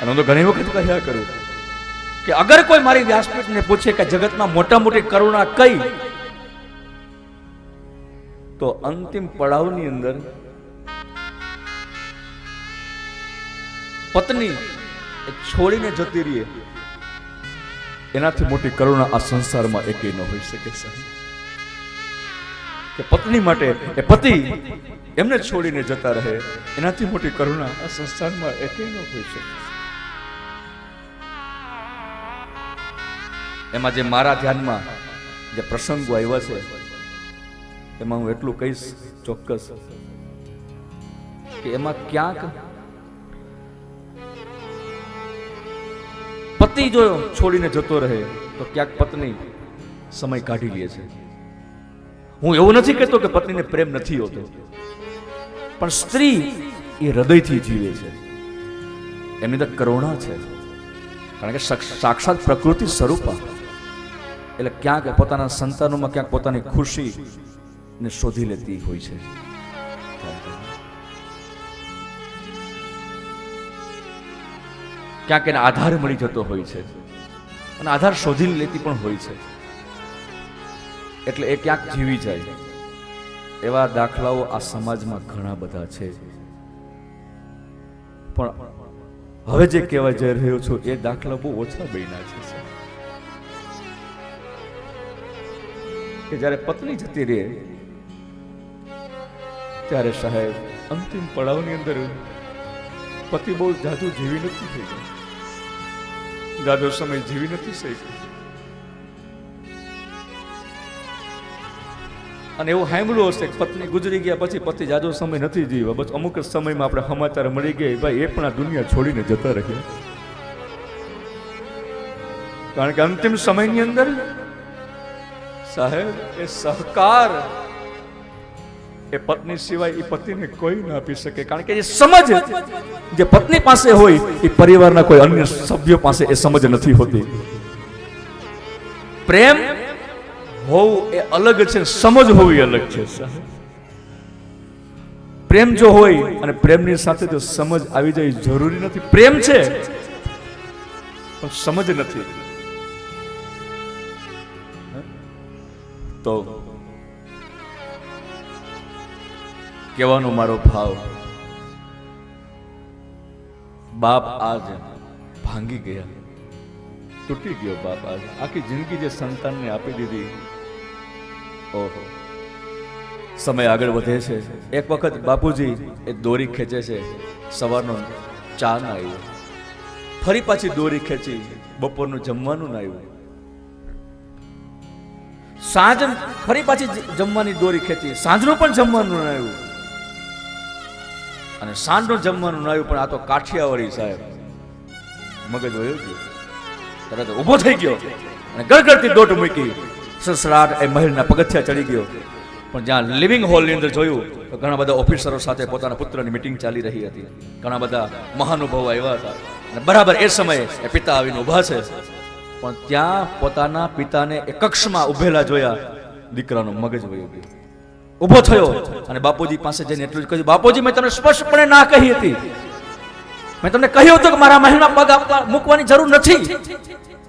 અને હું તો ઘણી વખત કહ્યા કરું કે અગર કોઈ મારી વ્યાસપીઠને પૂછે કે જગતમાં મોટા મોટી કરુણા કઈ, તો અંતિમ પડાવની અંદર પત્ની છોડીને જતી રહીએ. એનાથી મોટી કરુણા આ સંસારમાં એકે ન હોઈ શકે કે પત્ની માટે, એ પતિ એમને છોડીને જતા રહે, એનાથી મોટી કરુણા આ સંસારમાં એકે ન હોઈ શકે. એમાં જે મારા ધ્યાનમાં જે પ્રસંગો આવ્યા છે, એમાં હું એટલું કહીશ ચોક્કસ કે એમાં ક્યાંક પતિ જો છોડીને જતો રહે, તો ક્યાંક પત્ની સમય કાઢી લે છે. હું એવું નથી કહેતો કે પત્નીને પ્રેમ નથી હોતો, પણ સ્ત્રી એ હૃદયથી જીવે છે. એમની અંદર કરુણા છે. કારણ કે સાક્ષાત પ્રકૃતિ સ્વરૂપા એટલે ક્યાંક પોતાના સંતાનોમાં ક્યાંક પોતાની ખુશી ને શોધી લેતી હોય છે. ક્યાંક એને આધાર મળી જતો હોય છે અને આધાર શોધી લેતી પણ હોય છે. એટલે એ ક્યાંક જીવી જાય. એવા દાખલાઓ આ સમાજમાં ઘણા બધા છે. પણ હવે જે કહેવા જઈ રહ્યો છું, એ દાખલા બહુ ઓછા બન્યા છે. કે જ્યારે પત્ની જતી રહે, ત્યારે સાહેબ અંતિમ પડાવની અંદર પતિ બહુ જાદુ જીવી નથી થઈ ગયો જાજો સમય જીવી નથી શક્યો અને એવું સાંભળ્યું હશે કે પત્ની ગુજરી ગયા પછી પતિ જાદો સમય નથી જીવ્યો. બસ અમુક સમયમાં આપણે સમાચાર મળી ગયા ભાઈ એ પણ આ દુનિયા છોડીને જતા રહ્યા. કારણ કે અંતિમ સમયની અંદર સાહેબ, એ સહકાર એ પત્ની સિવાય એ પતિને કોઈ ન આપી શકે. કારણ કે એ સમજ જે પત્ની પાસે હોય એ પરિવારના કોઈ અન્ય સભ્યો પાસે એ સમજ નથી હોતી. પ્રેમ હોવું એ અલગ છે, સમજ હોવી અલગ છે, સાહેબ. પ્રેમ જો હોય અને પ્રેમની સાથે જો સમજ આવી જાય જરૂરી નથી. પ્રેમ છે, પણ સમજ નથી. તો કહેવાનો મારો ભાવ, બાપ આજ ભાંગી ગયા. તૂટી ગયો બાપ આજ. આખી જિંદગી જે સંતાનને આપી દીધી. ઓહો. સમય આગળ વધે છે. એક વખત બાપુજી એ દોરી ખેંચે છે. સવારનો ચા ના આવ્યો ફરી પાછી દોરી ખેંચી બપોરનું જમવાનું ના આવ્યું સાંજ ફરી પાછી જમવાની દોરી ખેંચી. સાંજનું પણ જમવાનું ના આવ્યું. અને સાંજનું જમવાનું ન આવ્યું, પણ આ તો કાઠિયાવાડી સાહેબ. મગજ હોય ગયો. તરત ઊભો થઈ ગયો અને ગળગળતી દોટ મૂકી. સસરાટ એ મહેલના પગથિયા ચડી ગયો. પણ જ્યાં લિવિંગ હોલની અંદર જોયું, તો ઘણા બધા ઓફિસરો સાથે પોતાના પુત્રની મિટિંગ ચાલી રહી હતી. ઘણા બધા મહાનુભાવો આવ્યા હતા. અને બરાબર એ સમયે એ પિતા આવીને ઊભા છે. પણ ત્યાં પોતાના પિતાને એકક્ષમાં ઉભેલા જોયા. દીકરાનો મગજ વયો ગયો. ઊભો થયો અને બાપુજી પાસે જઈને એટલું જ કહ્યું, બાપુજી, મેં તમને સ્પષ્ટપણે ના કહી હતી. મેં તમને કહ્યું હતું કે મારા મહેલમાં પગ આપવા મૂકવાની જરૂર નથી.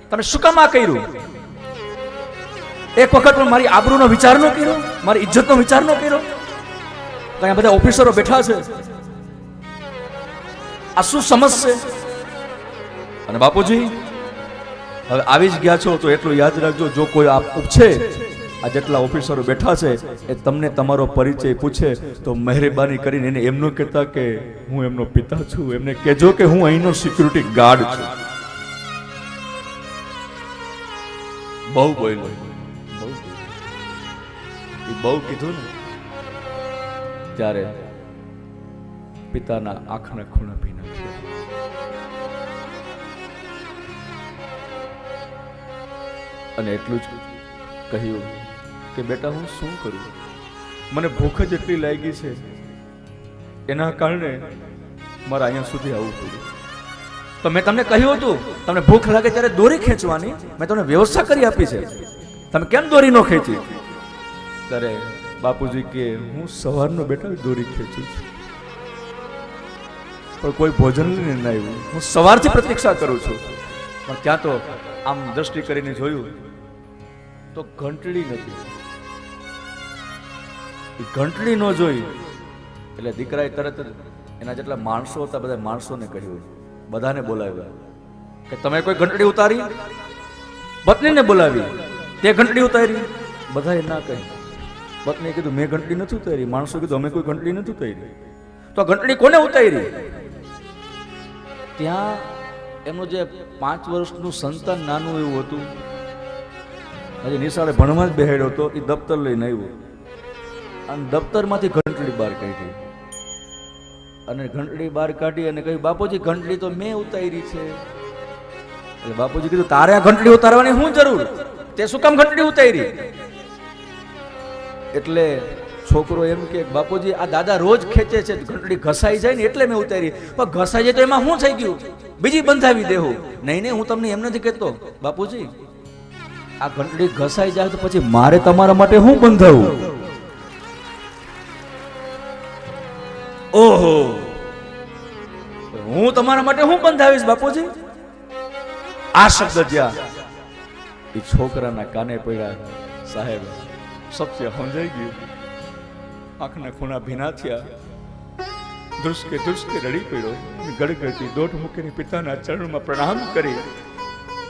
તમે શું કામ આ કર્યું? એક વખત પણ મારી આબરૂનો વિચાર ન કર્યો, મારી ઇજ્જતનો વિચાર ન કર્યો. ત્યાં બધા ઓફિસરો બેઠા છે. આ શું સમજશે અને બાપુજી હવે આવી જ ગયા છો તો એટલું યાદ રાખજો, જો કોઈ આપ ઉપછે, આ જેટલા ઓફિસરો બેઠા છે, એ તમને તમારો પરિચય પૂછે, તો મહેરબાની કરીને એને એમનું કહેતા કે હું એમનો પિતા છું. એમને કહેજો કે હું અહીંનો સિક્યુરિટી ગાર્ડ છું. બહુ બોલ્યો. એ બહુ કીધું ને, ત્યારે પિતાના આંખના ખૂણા અને એટલું જ કહ્યું કે, બેટા, હું શું કરું? મને ભૂખ જ એટલી લાગી છે. એના કારણે મારે અહીંયા સુધી આવવું પડ્યું. તો મેં તમને કહ્યું હતું, તમને ભૂખ લાગે ત્યારે દોરી ખેંચવાની. મેં તમને વ્યવસ્થા કરી આપી છે. તમે કેમ દોરી ન ખેંચી? ત્યારે બાપુજી કે, હું સવારનો બેટા દોરી ખેંચું છું. પણ કોઈ ભોજન લઈને આવ્યું હું સવારથી પ્રતીક્ષા કરું છું. પણ ત્યાં તો આમ દ્રષ્ટિ કરીને જોયું તો ઘંટડી નથી. એ ઘંટડી ન જોઈ એટલે દીકરાએ તરત એના જેટલા માણસો હતા બધા માણસોને કહ્યું, બધાને બોલાવ્યા કે તમે કોઈ ઘંટડી ઉતારી? પત્નીને બોલાવી. તે ઘંટડી ઉતારી. બધાએ ના કહી. પત્નીએ કીધું, મેં ઘંટડી નથી ઉતારી. માણસો કીધું, અમે કોઈ ઘંટડી નથી ઉતારી. તો ઘંટડી કોને ઉતારી? ત્યાં એમનું જે પાંચ વર્ષનું સંતાન નાનું એવું હતું હજી નિશાળે ભણવા જ બેહાડ્યો હતો એ દફતર લઈને આવ્યો. અને દફતરમાંથી ઘંટડી બહાર કાઢી. અને ઘંટડી બહાર કાઢી અને કહ્યું, બાપુજી, ઘંટડી તો મેં ઉતારી છે. એટલે બાપુજી કીધું, તારે આ ઘંટડી ઉતારવાની શું જરૂર? તે શું કામ ઘંટડી ઉતારી? એટલે છોકરો એમ કે, બાપુજી, આ દાદા રોજ ખેંચે છે, ઘંટડી ઘસાઈ જાય ને એટલે મેં ઉતારી. પણ ઘસાઈ જાય તો એમાં શું થઈ ગયું? બીજી બંધાવી દેવું નહીં નહીં, હું તમને એમ નથી કહેતો. બાપુજી, આ ઘંટડી ઘસાઈ જાય તો પછી મારે તમારા માટે શું બંધાવું? ઓહો. હું તમારા માટે શું બંધાવીશ, બાપુજી? આ શબ્દ જ્યાં એ છોકરાના કાને પડ્યા, સાહેબ, સત્ય સમજાઈ ગયું. આંખના ખૂણા ભીના થયા. ધ્રુસકે ધ્રુસકે રડી પડ્યો ગડગડતી દોઢ મૂકીને પિતાના ચરણમાં પ્રણામ કરી.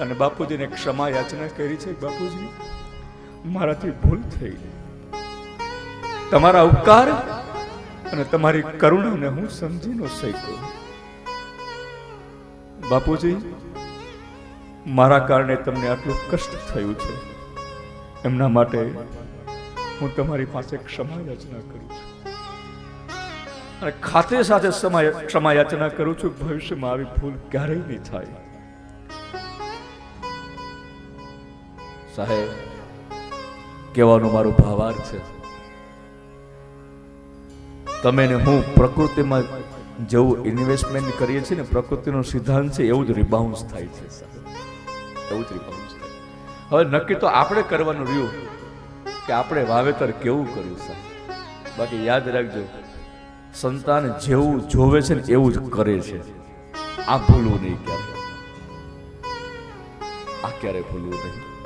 અને બાપુજીને ક્ષમા યાચના કરી છે, બાપુજી. મારાથી ભૂલ થઈ. તમારા ઉપકાર અને તમારી કરુણાને હું સમજી ન શક્યો. બાપુજી, મારા કારણે તમને આટલું કષ્ટ થયું છે. એમના માટે હું તમારી પાસે ક્ષમા યાચના કરું છું. અને ખાતે સાથે ક્ષમા યાચના કરું છું, ભવિષ્યમાં આવી ભૂલ ક્યારેય નહીં થાય. સાહેબ, કહેવાનો મારો ભાવાર છે. તમે ને હું પ્રકૃતિમાં જેવું ઇન્વેસ્ટમેન્ટ કરીએ છીએ ને, પ્રકૃતિનો સિદ્ધાંત છે, એવું જ રિબાઉન્સ થાય છે. એવું જ રિબાઉન્સ થાય. હવે નક્કી તો આપણે કરવાનું રહ્યું. કે આપણે વાવેતર કેવું કર્યું, સાહેબ? બાકી યાદ રાખજો, સંતાન જેવું જોવે છે ને એવું જ કરે છે. આ ભૂલવું નહીં ક્યારે આ ક્યારે ભૂલવું નહીં.